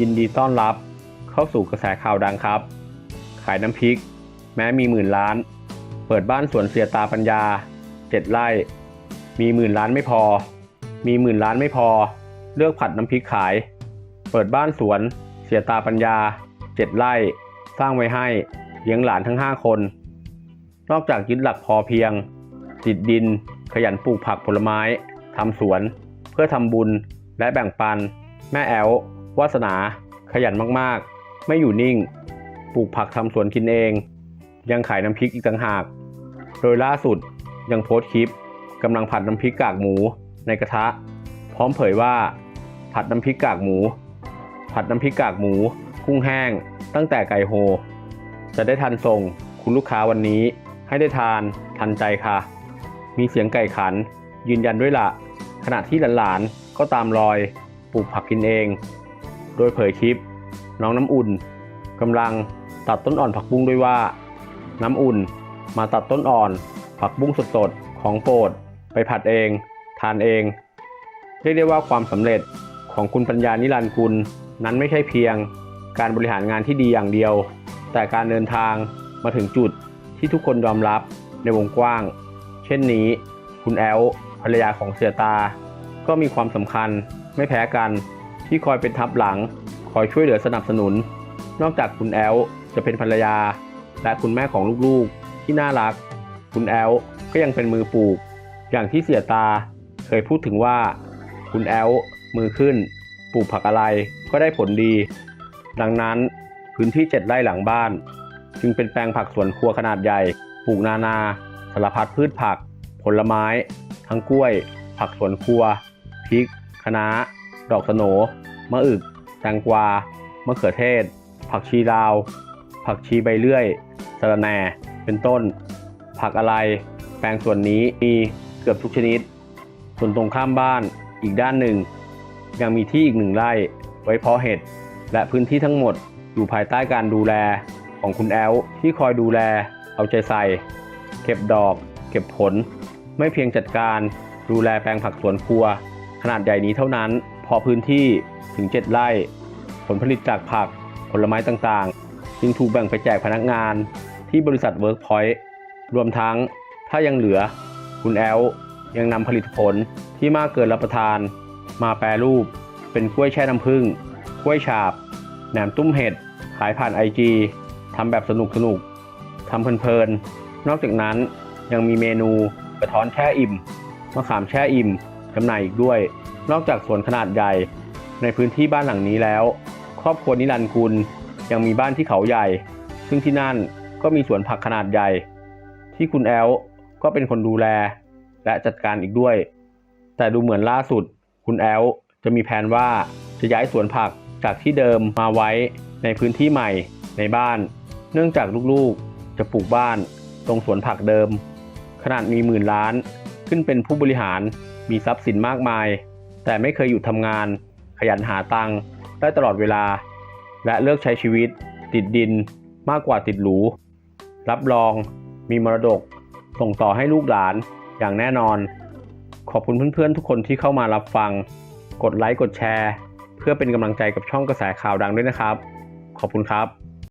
ยินดีต้อนรับเข้าสู่กระแสข่าวดังครับ ขายน้ำพริก แม้มีหมื่นล้าน เปิดบ้านสวนเสียตาปัญญาเจ็ดไร่ มีหมื่นล้านไม่พอ มีหมื่นล้านไม่พอ เลือกผัดน้ำพริกขาย เปิดบ้านสวนเสียตาปัญญาเจ็ดไร่ สร้างไว้ให้เลี้ยงหลานทั้ง 5 คน นอกจากยึดหลักพอเพียง ติดดิน ขยันปลูกผักผลไม้ทำสวน เพื่อทำบุญและแบ่งปัน แม่แอล วาสนาขยันมากๆ ไม่อยู่นิ่ง ปลูกผักทำสวนกินเอง ยังขายน้ำพริกอีกต่างหาก โดยล่าสุดยังโพสต์คลิปกำลังผัดน้ำพริกกากหมูในกระทะ พร้อมเผยว่า ผัดน้ำพริกกากหมู ผัดน้ำพริกกากหมู กุ้งแห้ง ตั้งแต่ไก่โฮ จะได้ทันส่งคุณลูกค้าวันนี้ให้ได้ทานทันใจค่ะ มีเสียงไก่ขัน ยืนยันด้วยละขณะที่หลานๆก็ตามรอยปลูกผักกินเอง ดยเผยคลิป น้องน้ำอุ่นกำลังตัดต้นอ่อนผักบุ้งด้วยว่า น้ำอุ่นมาตัดต้นอ่อนผักบุ้งสดๆของโปรดไปผัดเอง ทานเองเรียกได้ว่าความสำเร็จของคุณปัญญานิรันดร์กุลนั้นไม่ใช่เพียง การบริหารงานที่ดีอย่างเดียว แต่การเดินทางมาถึงจุดที่ทุกคนยอมรับในวงกว้าง เช่นนี้ คุณแอลภรรยาของเสียตา ก็มีความสำคัญไม่แพ้กัน ที่คอยเป็นทัพหลัง คอยช่วยเหลือสนับสนุน นอกจากคุณแอลจะเป็นภรรยา และคุณแม่ของลูกๆ ที่น่ารัก คุณแอลก็ยังเป็นมือปลูก อย่างที่เสียตาเคยพูดถึงว่า คุณแอลมือขึ้น ปลูกผักอะไรก็ได้ผลดี ดังนั้นพื้นที่เจ็ดไร่หลังบ้าน จึงเป็นแปลงผักสวนครัวขนาดใหญ่ ปลูกนานาสารพัดพืชผัก ผลไม้ ทั้งกล้วย ผักสวนครัวพริกคะน้า ดอกสโนมะอึกแตงกวามะเขือเทศ ผักชีลาว ผักชีใบเลื่อยสะระแหน่เป็นต้น ผักอะไร แปลงส่วนนี้มีเกือบทุกชนิด ส่วนตรงข้ามบ้านอีกด้านหนึ่ง ยังมีที่อีกหนึ่งไร่ไว้เพาะเห็ดและพื้นที่ทั้งหมดอยู่ภายใต้การดูแลของคุณแอลที่คอยดูแล เอาใจใส่ เก็บดอก เก็บผล ไม่เพียงจัดการดูแลแปลงผักสวนครัว ขนาดใหญ่นี้เท่านั้น พอพื้นที่ถึง 7 ไร่ ผลผลิตจากผักผลไม้ต่างๆ จึงถูกแบ่งไปแจกพนักงานที่บริษัท Workpoint รวมทั้งถ้ายังเหลือ คุณแอลยังนำผลิตผลที่มากเกินรับประทาน มาแปรรูป เป็นกล้วยแช่น้ำผึ้งกล้วยฉาบแหนมตุ้มเห็ดขายผ่านไอจีทำแบบสนุกสนุกทำเพลินๆ นอกจากนั้นยังมีเมนูกระท้อนแช่อิ่มมะขามแช่อิ่มจำหน่ายอีกด้วย นอกจากสวนขนาดใหญ่ในพื้นที่บ้านหลังนี้แล้ว ครอบครัวนิรันดร์กุลยังมีบ้านที่เขาใหญ่ ซึ่งที่นั่นก็มีสวนผักขนาดใหญ่ ที่คุณแอลก็เป็นคนดูแล และจัดการอีกด้วย แต่ดูเหมือนล่าสุด คุณแอลจะมีแผนว่าจะย้ายสวนผักจากที่เดิมมาไว้ในพื้นที่ใหม่ในบ้าน เนื่องจากลูกๆจะปลูกบ้านตรงสวนผักเดิม ขนาดมีหมื่นล้านขึ้นเป็นผู้บริหารมีทรัพย์สินมากมาย แต่ไม่เคยหยุดทำงาน ขยันหาตังค์ได้ตลอดเวลา และเลือกใช้ชีวิต ติดดินมากกว่าติดหรู รับรอง มีมรดก ส่งต่อให้ลูกหลานอย่างแน่นอน ขอบคุณเพื่อนๆ ทุกคนที่เข้ามารับฟัง กดไลค์กดแชร์ เพื่อเป็นกำลังใจกับช่องกระแสข่าวดังด้วยนะครับ ขอบคุณครับ